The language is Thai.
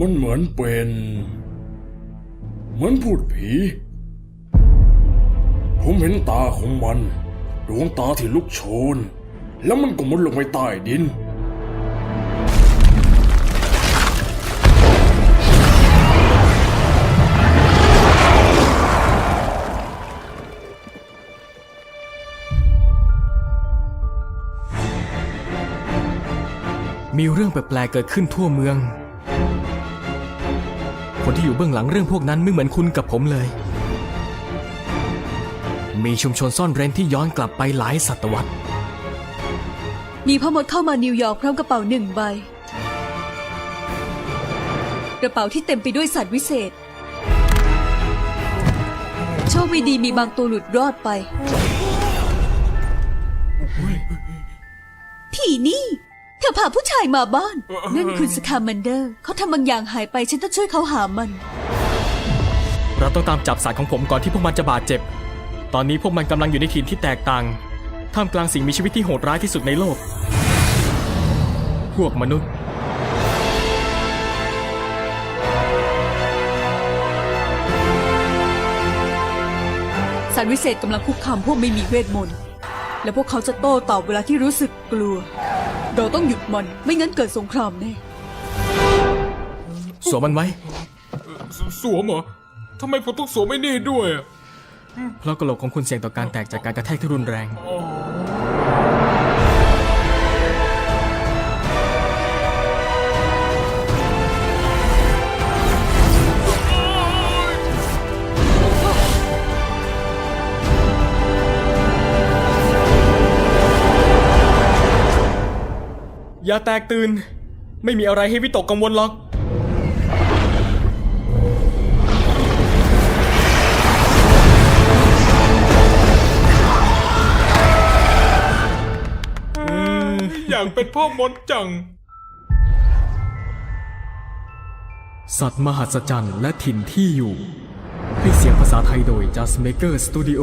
มันเหมือนเป็น เหมือนพูดผี ผมเห็นตาของมัน ดวงตาที่ลุกโชน แล้วมันก็มุดลงไปใต้ดินมีเรื่องแปลกๆเกิดขึ้นทั่วเมือง คนที่อยู่เบื้องหลังเรื่องพวกนั้นไม่เหมือนคุณกับผมเลย มีชุมชนซ่อนเร้นที่ย้อนกลับไปหลายศตวรรษ มีพ่อมดเข้ามานิวยอร์กพร้อมกระเป๋าหนึ่งใบ กระเป๋าที่เต็มไปด้วยสัตว์วิเศษ โชคไม่ดีมีบางตัวหลุดรอดไป ผีนี่ เธอพาผู้ชายมาบ้าน นั่นคุณสคามันเดอร์ เขาทำบางอย่างหายไปฉันต้องช่วยเขาหามัน เราต้องตามจับสัตว์ของผมก่อนที่พวกมันจะบาดเจ็บ ตอนนี้พวกมันกำลังอยู่ในถิ่นที่แตกต่าง ท่ามกลางสิ่งมีชีวิตที่โหดร้ายที่สุดในโลก พวกมนุษย์สัตว์วิเศษกำลังคุกคามพวกไม่มีเวทมนต์ และพวกเขาจะโต้ตอบเวลาที่รู้สึกกลัว เราต้องหยุดมันไม่งั้นเกิดสงครามแน่ สวมมันไว้สสวมเหรอทำไมผมต้องสวมไอ้นี่ด้วยอะเพราะกระโหลกของคุณเสี่ยงต่อการแตกจากการกระแทกที่รุนแรง อ ย่าแตกตื่น ไม่มีอะไรให้วิตกกังวลหรอก อยากเป็นพ่อมดจัง สัตว์มหัศจรรย์และถิ่นที่อยู่ ให้เสียงภาษาไทยโดย Just Maker Studio